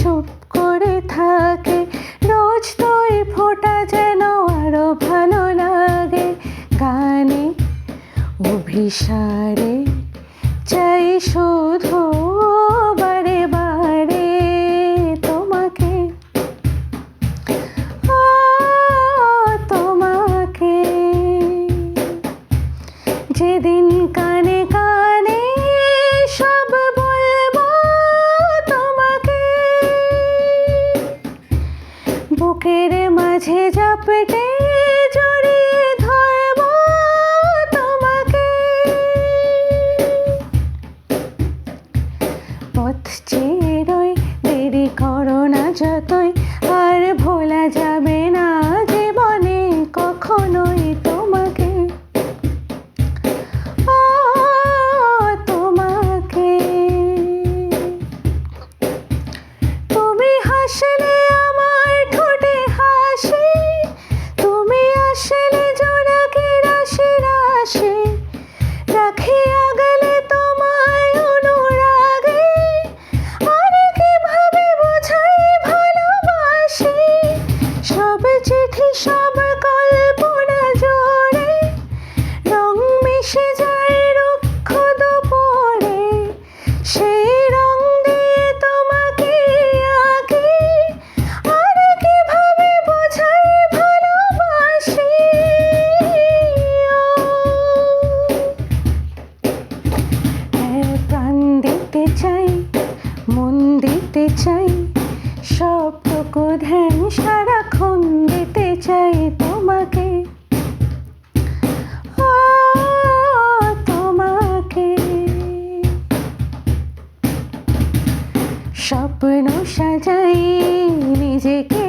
চুপ করে থাকে। রোজ তুই ফোটা যেন আরও ভালো লাগে। গানে অভিসারে চাই শুধু বুকের মাঝে জাপটে জড়িয়ে ধরব তোমাকে। পথ চেয়ে মন দিতে চাই সবটুকু ধ্যান সারাক্ষণ দিতে চাই তোমাকে। স্বপ্ন সাজাই নিজেকে